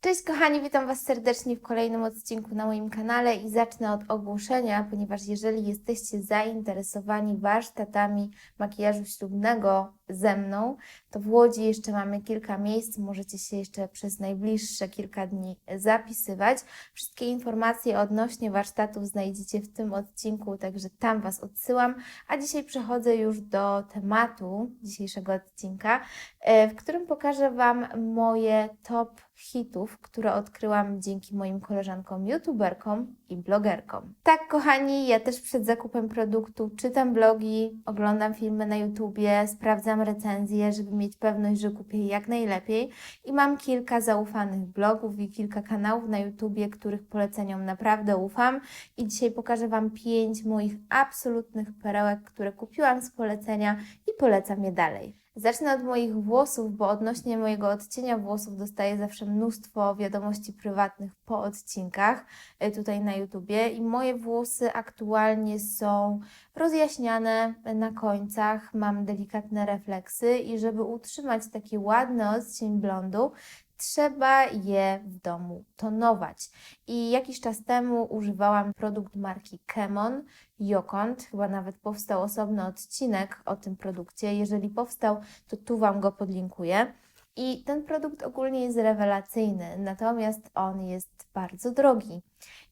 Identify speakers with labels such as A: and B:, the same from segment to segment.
A: Cześć kochani, witam Was serdecznie w kolejnym odcinku na moim kanale i zacznę od ogłoszenia, ponieważ jeżeli jesteście zainteresowani warsztatami makijażu ślubnego ze mną, to w Łodzi jeszcze mamy kilka miejsc, możecie się jeszcze przez najbliższe kilka dni zapisywać. Wszystkie informacje odnośnie warsztatów znajdziecie w tym odcinku, także tam Was odsyłam. A dzisiaj przechodzę już do tematu dzisiejszego odcinka, e, w którym pokażę Wam moje top hitów, które odkryłam dzięki moim koleżankom youtuberkom i blogerkom. Tak, kochani, ja też przed zakupem produktu czytam blogi, oglądam filmy na YouTubie, sprawdzam recenzje, żeby mieć pewność, że kupię je jak najlepiej i mam kilka zaufanych blogów i kilka kanałów na YouTubie, których poleceniom naprawdę ufam i dzisiaj pokażę Wam pięć moich absolutnych perełek, które kupiłam z polecenia i polecam je dalej. Zacznę od moich włosów, bo odnośnie mojego odcienia włosów dostaję zawsze mnóstwo wiadomości prywatnych po odcinkach e, tutaj na YouTubie i moje włosy aktualnie są rozjaśniane na końcach, mam delikatne refleksy i żeby utrzymać taki ładny odcień blondu, trzeba je w domu tonować. I jakiś czas temu używałam produkt marki Kemon Jokont, chyba nawet powstał osobny odcinek o tym produkcie. Jeżeli powstał, to tu Wam go podlinkuję. I ten produkt ogólnie jest rewelacyjny, natomiast on jest bardzo drogi.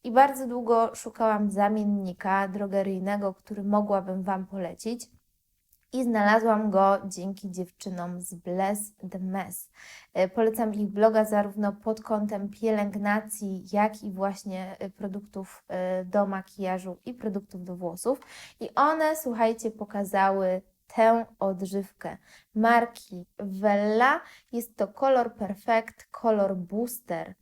A: I bardzo długo szukałam zamiennika drogeryjnego, który mogłabym Wam polecić. I znalazłam go dzięki dziewczynom z Bless the Mess. E, Polecam ich bloga zarówno pod kątem pielęgnacji, jak i właśnie e, produktów e, do makijażu i produktów do włosów. I one, słuchajcie, pokazały tę odżywkę marki Vella. Jest to Color Perfect Color Booster.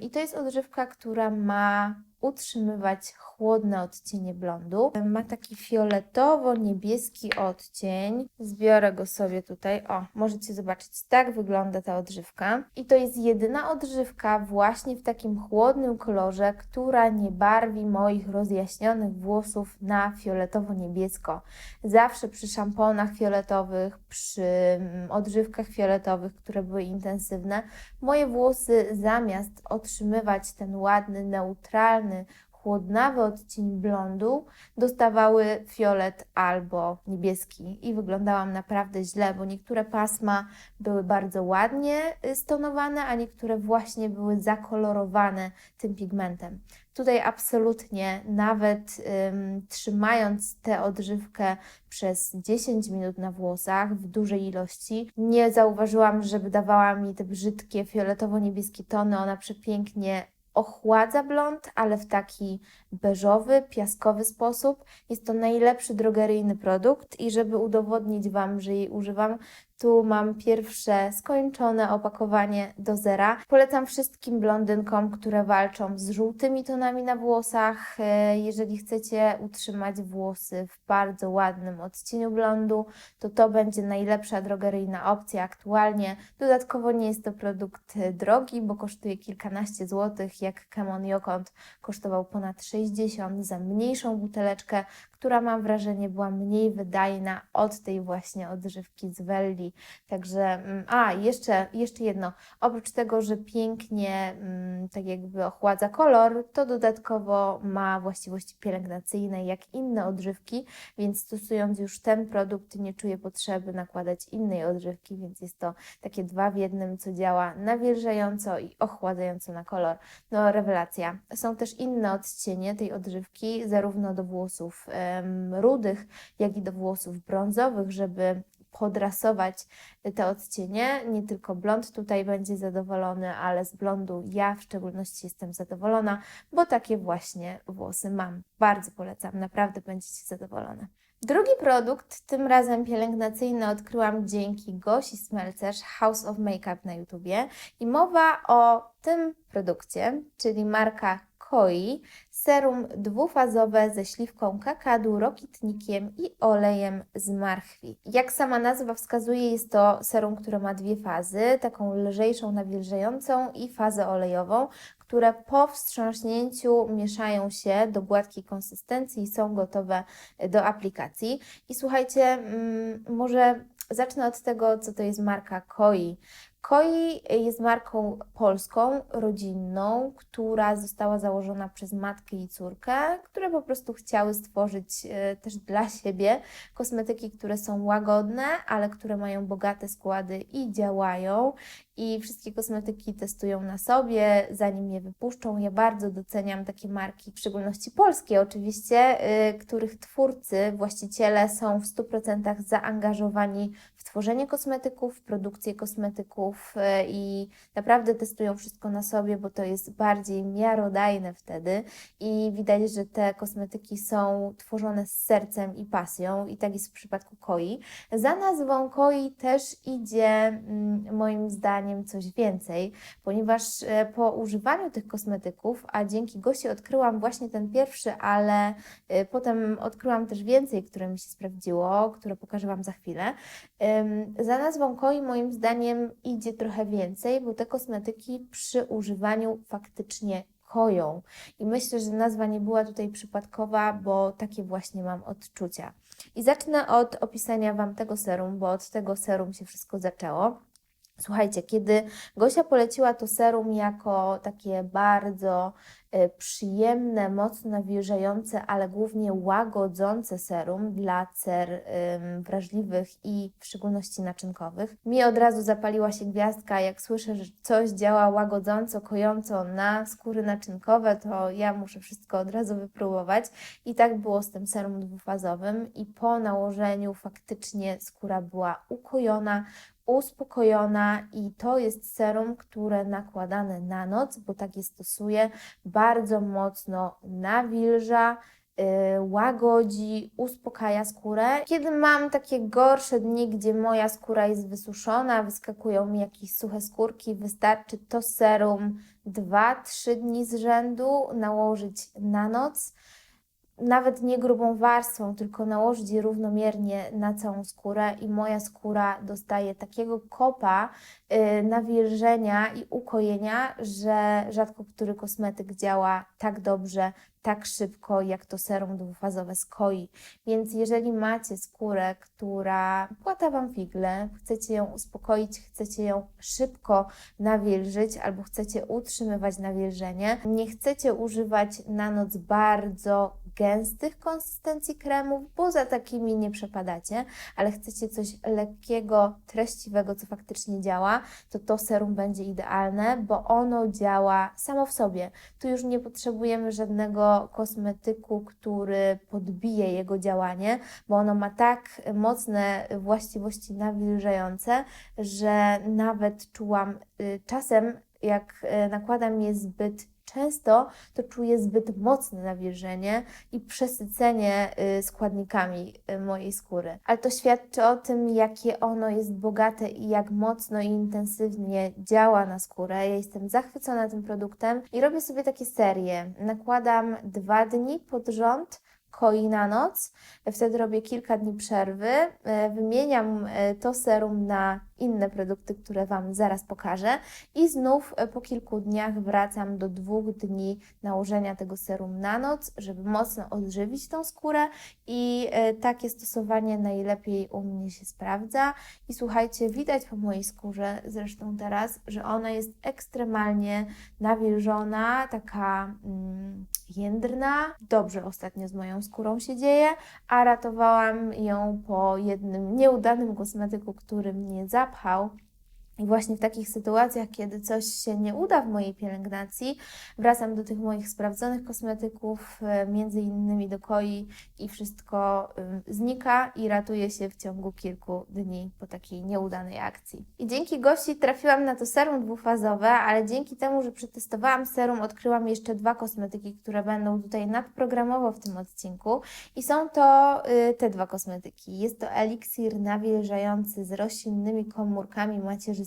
A: I to jest odżywka, która ma utrzymywać chłodne odcienie blondu. Ma taki fioletowo-niebieski odcień. Zbiorę go sobie tutaj. O, możecie zobaczyć, tak wygląda ta odżywka. I to jest jedyna odżywka właśnie w takim chłodnym kolorze, która nie barwi moich rozjaśnionych włosów na fioletowo-niebiesko. Zawsze przy szamponach fioletowych, przy mm, odżywkach fioletowych, które były intensywne, moje włosy zamiast otrzymywać ten ładny, neutralny, chłodnawy odcień blondu, dostawały fiolet albo niebieski i wyglądałam naprawdę źle, bo niektóre pasma były bardzo ładnie y, stonowane, a niektóre właśnie były zakolorowane tym pigmentem. Tutaj absolutnie, nawet ym, trzymając tę odżywkę przez 10 minut na włosach w dużej ilości, nie zauważyłam, żeby dawała mi te brzydkie fioletowo-niebieskie tony. Ona przepięknie ochładza blond, ale w taki beżowy, piaskowy sposób. Jest to najlepszy drogeryjny produkt i żeby udowodnić Wam, że jej używam, tu mam pierwsze skończone opakowanie do zera. Polecam wszystkim blondynkom, które walczą z żółtymi tonami na włosach. E, Jeżeli chcecie utrzymać włosy w bardzo ładnym odcieniu blondu, to to będzie najlepsza drogeryjna opcja aktualnie. Dodatkowo nie jest to produkt drogi, bo kosztuje kilkanaście złotych, jak Kemon Jokont kosztował ponad 60 za mniejszą buteleczkę, która mam wrażenie była mniej wydajna od tej właśnie odżywki z Welli. Także, mm, a jeszcze, jeszcze jedno, oprócz tego, że pięknie mm, tak jakby ochładza kolor, to dodatkowo ma właściwości pielęgnacyjne jak inne odżywki, więc stosując już ten produkt nie czuję potrzeby nakładać innej odżywki, więc jest to takie dwa w jednym, co działa nawilżająco i ochładzająco na kolor. No rewelacja. Są też inne odcienie tej odżywki, zarówno do włosów rudych, jak i do włosów brązowych, żeby podrasować te odcienie. Nie tylko blond tutaj będzie zadowolony, ale z blondu ja w szczególności jestem zadowolona, bo takie właśnie włosy mam. Bardzo polecam, naprawdę będziecie zadowolone. Drugi produkt, tym razem pielęgnacyjny, odkryłam dzięki Gosi Smelcerz House of Makeup na YouTubie i mowa o tym produkcie, czyli marka Koi, serum dwufazowe ze śliwką kakadu, rokitnikiem i olejem z marchwi. Jak sama nazwa wskazuje, jest to serum, które ma dwie fazy, taką lżejszą, nawilżającą i fazę olejową, które po wstrząśnięciu mieszają się do gładkiej konsystencji i są gotowe do aplikacji. I słuchajcie, mm, może zacznę od tego, co to jest marka Koi. Koi jest marką polską, rodzinną, która została założona przez matkę i córkę, które po prostu chciały stworzyć e, też dla siebie kosmetyki, które są łagodne, ale które mają bogate składy i działają. I wszystkie kosmetyki testują na sobie, zanim je wypuszczą. Ja bardzo doceniam takie marki, w szczególności polskie oczywiście, y, których twórcy, właściciele są w 100% zaangażowani w tworzenie kosmetyków, w produkcję kosmetyków y, i naprawdę testują wszystko na sobie, bo to jest bardziej miarodajne wtedy i widać, że te kosmetyki są tworzone z sercem i pasją i tak jest w przypadku Koi. Za nazwą Koi też idzie mm, moim zdaniem coś więcej, ponieważ e, po używaniu tych kosmetyków, a dzięki Gosi odkryłam właśnie ten pierwszy, ale e, potem odkryłam też więcej, które mi się sprawdziło, które pokażę Wam za chwilę. Za nazwą Koi moim zdaniem idzie trochę więcej, bo te kosmetyki przy używaniu faktycznie koją. I myślę, że nazwa nie była tutaj przypadkowa, bo takie właśnie mam odczucia. I zacznę od opisania Wam tego serum, bo od tego serum się wszystko zaczęło. Słuchajcie, kiedy Gosia poleciła to serum jako takie bardzo y, przyjemne, mocno nawilżające, ale głównie łagodzące serum dla cer wrażliwych i w szczególności naczynkowych, mi od razu zapaliła się gwiazdka. Jak słyszę, że coś działa łagodząco, kojąco na skóry naczynkowe, to ja muszę wszystko od razu wypróbować. I tak było z tym serum dwufazowym. I po nałożeniu faktycznie skóra była ukojona, uspokojona i to jest serum, które nakładane na noc, bo tak je stosuję, bardzo mocno nawilża, yy, łagodzi, uspokaja skórę. Kiedy mam takie gorsze dni, gdzie moja skóra jest wysuszona, wyskakują mi jakieś suche skórki, wystarczy to serum 2-3 dni z rzędu nałożyć na noc nawet nie grubą warstwą, tylko nałożyć je równomiernie na całą skórę i moja skóra dostaje takiego kopa yy, nawilżenia i ukojenia, że rzadko który kosmetyk działa tak dobrze, tak szybko, jak to serum dwufazowe z Koi. Więc jeżeli macie skórę, która płata Wam figle, chcecie ją uspokoić, chcecie ją szybko nawilżyć albo chcecie utrzymywać nawilżenie, nie chcecie używać na noc bardzo gęstych konsystencji kremów, bo za takimi nie przepadacie, ale chcecie coś lekkiego, treściwego, co faktycznie działa, to to serum będzie idealne, bo ono działa samo w sobie. Tu już nie potrzebujemy żadnego kosmetyku, który podbije jego działanie, bo ono ma tak mocne właściwości nawilżające, że nawet czułam y, czasem, jak y, nakładam je zbyt często to czuję zbyt mocne nawilżenie i przesycenie y, składnikami y, mojej skóry. Ale to świadczy o tym, jakie ono jest bogate i jak mocno i intensywnie działa na skórę. Ja jestem zachwycona tym produktem i robię sobie takie serie. Nakładam dwa dni pod rząd koi na noc. Wtedy robię kilka dni przerwy. E, wymieniam to serum na inne produkty, które Wam zaraz pokażę. I znów e, po kilku dniach wracam do dwóch dni nałożenia tego serum na noc, żeby mocno odżywić tą skórę i takie stosowanie najlepiej u mnie się sprawdza. I słuchajcie, widać po mojej skórze zresztą teraz, że ona jest ekstremalnie nawilżona, taka mm, jędrna. Dobrze ostatnio z moją skórą się dzieje, a ratowałam ją po jednym nieudanym kosmetyku, który mnie How? I właśnie w takich sytuacjach, kiedy coś się nie uda w mojej pielęgnacji, wracam do tych moich sprawdzonych kosmetyków, e, między innymi do koi i wszystko znika i ratuje się w ciągu kilku dni po takiej nieudanej akcji. I dzięki gości trafiłam na to serum dwufazowe, ale dzięki temu, że przetestowałam serum, odkryłam jeszcze dwa kosmetyki, które będą tutaj nadprogramowo w tym odcinku i są to y, te dwa kosmetyki. Jest to eliksir nawilżający z roślinnymi komórkami macierzystymi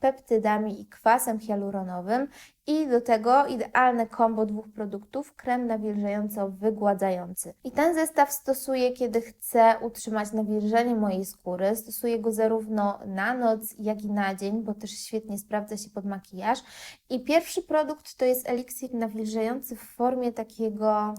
A: peptydami i kwasem hialuronowym. I do tego idealne kombo dwóch produktów, krem nawilżająco-wygładzający. I ten zestaw stosuję, kiedy chcę utrzymać nawilżenie mojej skóry. Stosuję go zarówno na noc, jak i na dzień, bo też świetnie sprawdza się pod makijaż. I pierwszy produkt to jest eliksir nawilżający w formie takiego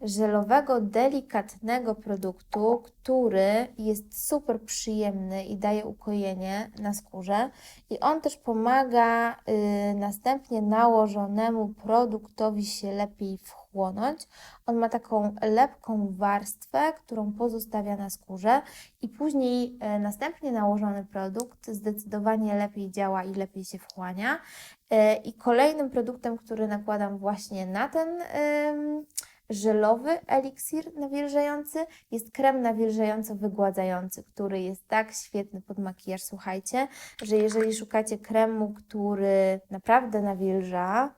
A: żelowego, delikatnego produktu, który jest super przyjemny i daje ukojenie na skórze. I on też pomaga y, następnie nałożonemu produktowi się lepiej wchłonąć. On ma taką lepką warstwę, którą pozostawia na skórze i później y, następnie nałożony produkt zdecydowanie lepiej działa i lepiej się wchłania. Y, I kolejnym produktem, który nakładam właśnie na ten ym, żelowy eliksir nawilżający jest krem nawilżająco-wygładzający, który jest tak świetny pod makijaż. Słuchajcie, że jeżeli szukacie kremu, który naprawdę nawilża,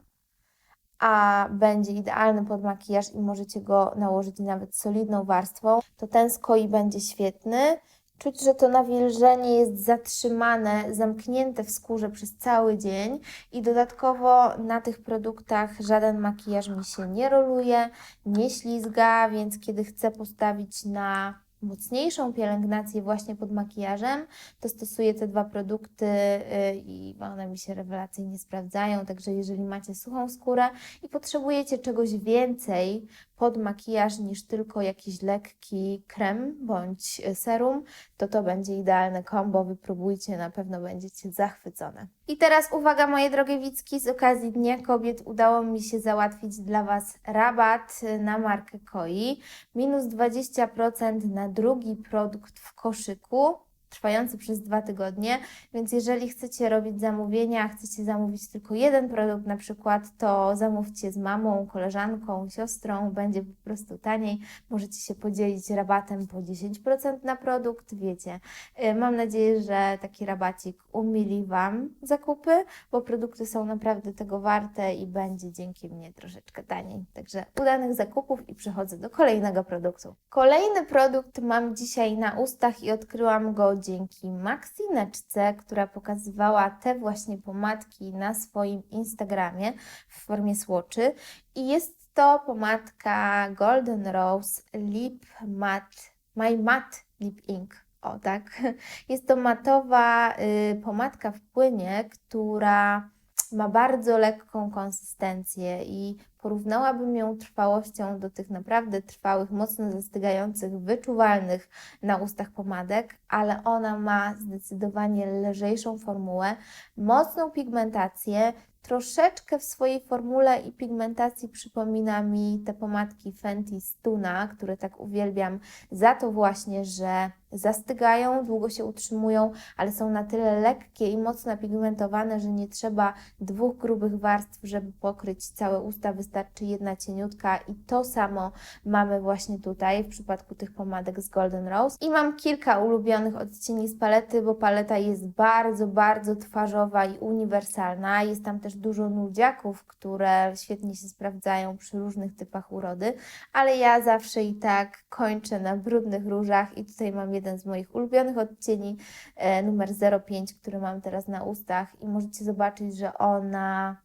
A: a będzie idealny pod makijaż i możecie go nałożyć nawet solidną warstwą, to ten z Koi będzie świetny. Czuć, że to nawilżenie jest zatrzymane, zamknięte w skórze przez cały dzień i dodatkowo na tych produktach żaden makijaż mi się nie roluje, nie ślizga, więc kiedy chcę postawić na mocniejszą pielęgnację właśnie pod makijażem, to stosuję te dwa produkty y, i one mi się rewelacyjnie sprawdzają. Także jeżeli macie suchą skórę i potrzebujecie czegoś więcej pod makijaż niż tylko jakiś lekki krem bądź y, serum, to to będzie idealne kombo. Wypróbujcie, na pewno będziecie zachwycone. I teraz uwaga moje drogie Wicki, z okazji Dnia Kobiet udało mi się załatwić dla Was rabat na markę Koi. Minus 20% na drugi produkt w koszyku trwający przez dwa tygodnie, więc jeżeli chcecie robić zamówienia, chcecie zamówić tylko jeden produkt na przykład, to zamówcie z mamą, koleżanką, siostrą, będzie po prostu taniej. Możecie się podzielić rabatem po 10% na produkt, wiecie. Y, Mam nadzieję, że taki rabacik umili Wam zakupy, bo produkty są naprawdę tego warte i będzie dzięki mnie troszeczkę taniej. Także udanych zakupów i przechodzę do kolejnego produktu. Kolejny produkt mam dzisiaj na ustach i odkryłam go dzięki Maxineczce, która pokazywała te właśnie pomadki na swoim Instagramie w formie słoczy i jest to pomadka Golden Rose Lip Matte, My Matte Lip Ink. O tak, jest to matowa y, pomadka w płynie, która ma bardzo lekką konsystencję i porównałabym ją trwałością do tych naprawdę trwałych, mocno zastygających, wyczuwalnych na ustach pomadek, ale ona ma zdecydowanie lżejszą formułę, mocną pigmentację, troszeczkę w swojej formule i pigmentacji przypomina mi te pomadki Fenty Stuna, które tak uwielbiam za to właśnie, że zastygają, długo się utrzymują, ale są na tyle lekkie i mocno pigmentowane, że nie trzeba dwóch grubych warstw, żeby pokryć całe usta, wystarczy jedna cieniutka i to samo mamy właśnie tutaj w przypadku tych pomadek z Golden Rose. I mam kilka ulubionych odcieni z palety, bo paleta jest bardzo, bardzo twarzowa i uniwersalna. Jest tam też dużo nudziaków, które świetnie się sprawdzają przy różnych typach urody, ale ja zawsze i tak kończę na brudnych różach i tutaj mam jeden z moich ulubionych odcieni, e, numer 05, który mam teraz na ustach i możecie zobaczyć, że ona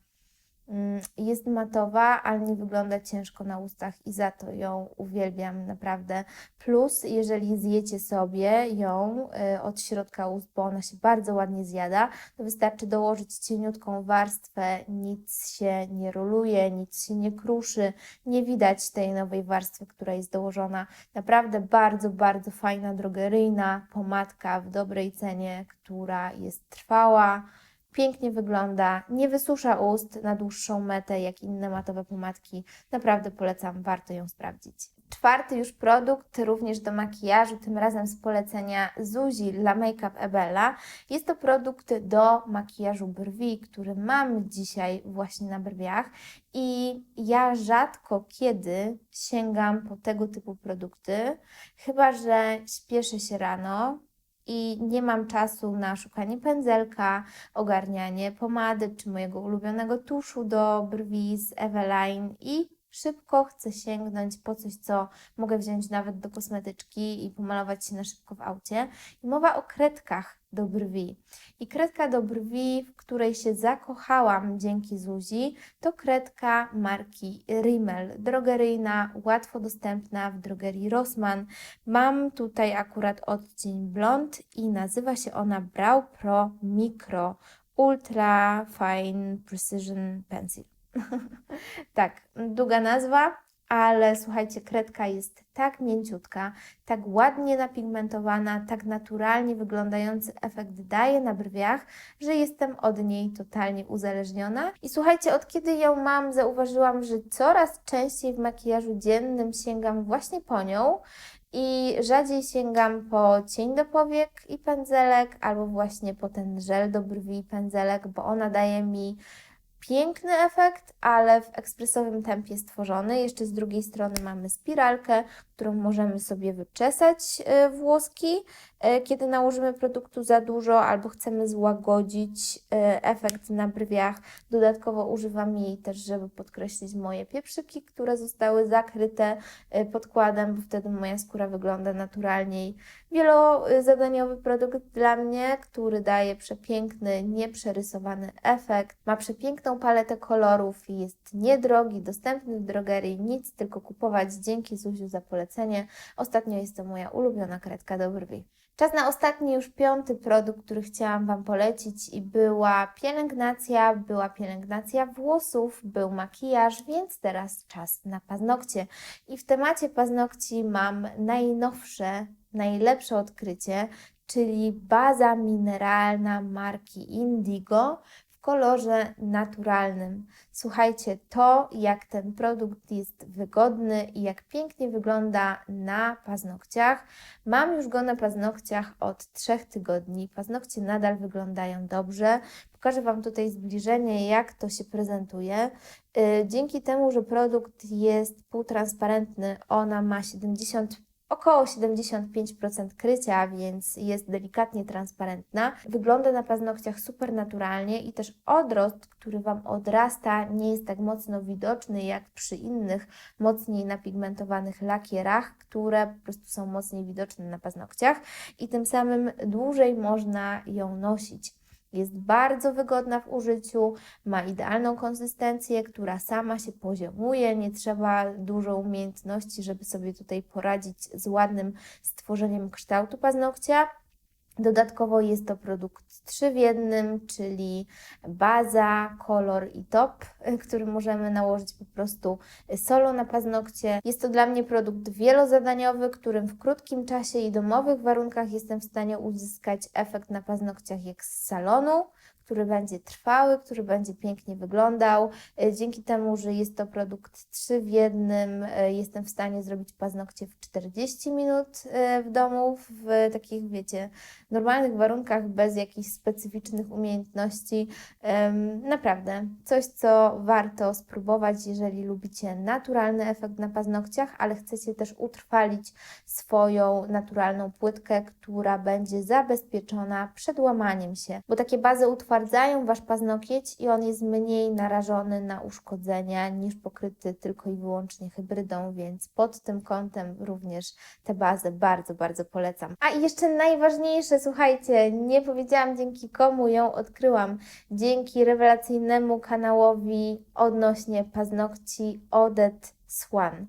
A: jest matowa, ale nie wygląda ciężko na ustach i za to ją uwielbiam naprawdę. Plus, jeżeli zjecie sobie ją y, od środka ust, bo ona się bardzo ładnie zjada, to wystarczy dołożyć cieniutką warstwę, nic się nie roluje, nic się nie kruszy, nie widać tej nowej warstwy, która jest dołożona. Naprawdę bardzo, bardzo fajna, drogeryjna pomadka w dobrej cenie, która jest trwała pięknie wygląda, nie wysusza ust na dłuższą metę jak inne matowe pomadki. Naprawdę polecam, warto ją sprawdzić. Czwarty już produkt, również do makijażu, tym razem z polecenia Zuzi La Makeup Ebella. Jest to produkt do makijażu brwi, który mam dzisiaj właśnie na brwiach i ja rzadko kiedy sięgam po tego typu produkty, chyba że śpieszę się rano, i nie mam czasu na szukanie pędzelka, ogarnianie pomady czy mojego ulubionego tuszu do brwi z Eveline i szybko chcę sięgnąć po coś, co mogę wziąć nawet do kosmetyczki i pomalować się na szybko w aucie. I mowa o kredkach do brwi. I kredka do brwi, w której się zakochałam dzięki Zuzi, to kredka marki Rimmel. Drogeryjna, łatwo dostępna w drogerii Rossmann. Mam tutaj akurat odcień blond i nazywa się ona Brow Pro Micro Ultra Fine Precision Pencil. tak, długa nazwa, ale słuchajcie, kredka jest tak mięciutka, tak ładnie napigmentowana, tak naturalnie wyglądający efekt daje na brwiach, że jestem od niej totalnie uzależniona. I słuchajcie, od kiedy ją mam, zauważyłam, że coraz częściej w makijażu dziennym sięgam właśnie po nią i rzadziej sięgam po cień do powiek i pędzelek, albo właśnie po ten żel do brwi i pędzelek, bo ona daje mi piękny efekt, ale w ekspresowym tempie stworzony. Jeszcze z drugiej strony mamy spiralkę, którą możemy sobie wyczesać y, włoski, kiedy nałożymy produktu za dużo albo chcemy złagodzić y, efekt na brwiach. Dodatkowo używam jej też, żeby podkreślić moje pieprzyki, które zostały zakryte podkładem, bo wtedy moja skóra wygląda naturalniej. Wielozadaniowy produkt dla mnie, który daje przepiękny, nieprzerysowany efekt. Ma przepiękną paletę kolorów i jest niedrogi, dostępny w drogerii. Nic, tylko kupować. Dzięki Zuziu za polecenie. Ostatnio jest to moja ulubiona kredka do brwi. Czas na ostatni, już piąty produkt, który chciałam Wam polecić i była pielęgnacja, była pielęgnacja włosów, był makijaż, więc teraz czas na paznokcie. I w temacie paznokci mam najnowsze, najlepsze odkrycie, czyli baza mineralna marki Indigo kolorze naturalnym. Słuchajcie, to jak ten produkt jest wygodny i jak pięknie wygląda na paznokciach. Mam już go na paznokciach od trzech tygodni. Paznokcie nadal wyglądają dobrze. Pokażę Wam tutaj zbliżenie, jak to się prezentuje. Y, dzięki temu, że produkt jest półtransparentny, ona ma 70 około 75% krycia, więc jest delikatnie transparentna. Wygląda na paznokciach super naturalnie i też odrost, który Wam odrasta, nie jest tak mocno widoczny jak przy innych mocniej napigmentowanych lakierach, które po prostu są mocniej widoczne na paznokciach i tym samym dłużej można ją nosić. Jest bardzo wygodna w użyciu, ma idealną konsystencję, która sama się poziomuje. Nie trzeba dużo umiejętności, żeby sobie tutaj poradzić z ładnym stworzeniem kształtu paznokcia. Dodatkowo jest to produkt 3 w jednym, czyli baza, kolor i top, który możemy nałożyć po prostu solo na paznokcie. Jest to dla mnie produkt wielozadaniowy, którym w krótkim czasie i domowych warunkach jestem w stanie uzyskać efekt na paznokciach jak z salonu który będzie trwały, który będzie pięknie wyglądał. E, dzięki temu, że jest to produkt 3 w jednym, e, jestem w stanie zrobić paznokcie w 40 minut e, w domu, w takich, wiecie, normalnych warunkach, bez jakichś specyficznych umiejętności. Naprawdę, coś, co warto spróbować, jeżeli lubicie naturalny efekt na paznokciach, ale chcecie też utrwalić swoją naturalną płytkę, która będzie zabezpieczona przed łamaniem się, bo takie bazy utwarzają utwardzają Wasz paznokieć i on jest mniej narażony na uszkodzenia niż pokryty tylko i wyłącznie hybrydą, więc pod tym kątem również tę bazę bardzo, bardzo polecam. A i jeszcze najważniejsze, słuchajcie, nie powiedziałam dzięki komu ją odkryłam. Dzięki rewelacyjnemu kanałowi odnośnie paznokci Odet Swan.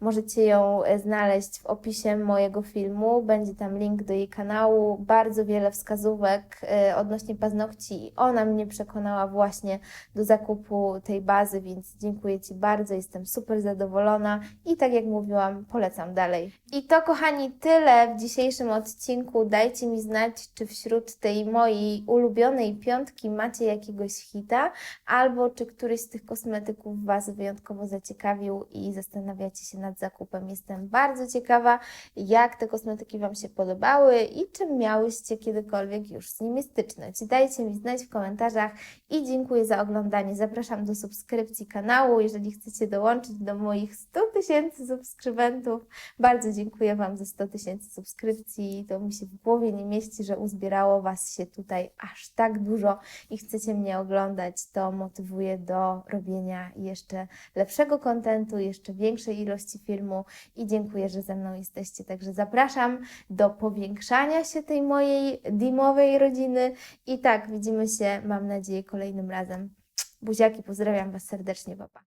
A: Możecie ją e, znaleźć w opisie mojego filmu. Będzie tam link do jej kanału. Bardzo wiele wskazówek e, odnośnie paznokci i ona mnie przekonała właśnie do zakupu tej bazy, więc dziękuję Ci bardzo. Jestem super zadowolona i tak jak mówiłam, polecam dalej. I to, kochani, tyle w dzisiejszym odcinku. Dajcie mi znać, czy wśród tej mojej ulubionej piątki macie jakiegoś hita, albo czy któryś z tych kosmetyków Was wyjątkowo zaciekawił i zastanawiacie się nad zakupem. Jestem bardzo ciekawa, jak te kosmetyki Wam się podobały i czy miałyście kiedykolwiek już z nimi styczność. Dajcie mi znać w komentarzach i dziękuję za oglądanie. Zapraszam do subskrypcji kanału, jeżeli chcecie dołączyć do moich 100 tysięcy subskrybentów. Bardzo dziękuję Wam za 100 tysięcy subskrypcji. To mi się w głowie nie mieści, że uzbierało Was się tutaj aż tak dużo i chcecie mnie oglądać. To motywuje do robienia jeszcze lepszego kontentu, jeszcze większej ilości filmu i dziękuję, że ze mną jesteście. Także zapraszam do powiększania się tej mojej dimowej rodziny i tak widzimy się, mam nadzieję, kolejnym razem. Buziaki, pozdrawiam Was serdecznie, papa.